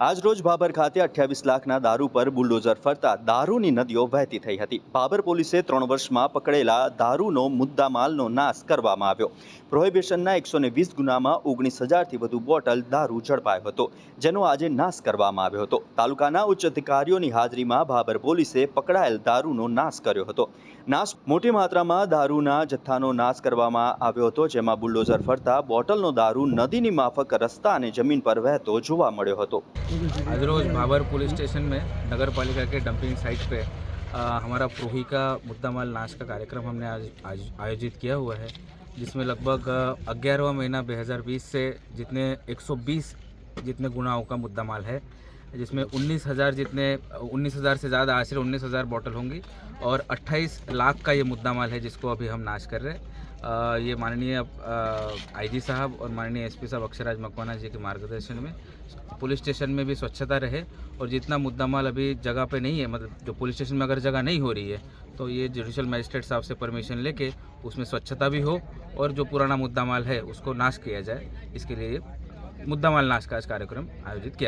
આજ રોજ ભાભર ખાતે અઠ્યાવીસ લાખના દારૂ પર બુલડોઝર ફરતા દારૂની નદીઓ વહેતી થઈ હતી. ભાભર પોલીસે ત્રણ વર્ષમાં પકડેલા દારૂનો મુદ્દામાલનો નાશ કરવામાં આવ્યો. પ્રોહિબિશનના એકસો ને વીસ ગુનામાં ઓગણીસ હજારથી વધુ બોટલ દારૂ ઝડપાયો હતો, જેનો આજે નાશ કરવામાં આવ્યો હતો. તાલુકાના ઉચ્ચ અધિકારીઓની હાજરીમાં ભાભર પોલીસે પકડાયેલ દારૂનો નાશ કર્યો હતો. નાશ મોટી માત્રામાં દારૂના જથ્થાનો નાશ કરવામાં આવ્યો હતો, જેમાં બુલડોઝર ફરતા બોટલનો દારૂ નદીની માફક રસ્તા અને જમીન પર વહેતો જોવા મળ્યો હતો. आज रोज भाबर पुलिस स्टेशन में नगर पालिका के डंपिंग साइट पे अ, हमारा प्रोही का मुद्दा माल नाश का कार्यक्रम हमने आज आज आयोजित किया हुआ है जिसमें लगभग ग्यारहवा महीना 2020 से जितने 120 जितने गुनाहों का मुद्दा माल है जिसमें 19,000 जितने 19,000 से ज़्यादा आश्रय 19,000 बॉटल होंगी और 28 लाख का ये मुद्दा माल है जिसको अभी हम नाश कर रहे हैं। ये माननीय आईजी साहब और माननीय एसपी साहब अक्षराज मकवाना जी के मार्गदर्शन में पुलिस स्टेशन में भी स्वच्छता रहे और जितना मुद्दा माल अभी जगह पे नहीं है मतलब जो पुलिस स्टेशन में अगर जगह नहीं हो रही है तो ये जुडिशल मजिस्ट्रेट साहब से परमिशन लेके उसमें स्वच्छता भी हो और जो पुराना मुद्दा माल है उसको नाश किया जाए। इसके लिए मुद्दा माल नाश का आज कार्यक्रम आयोजित किया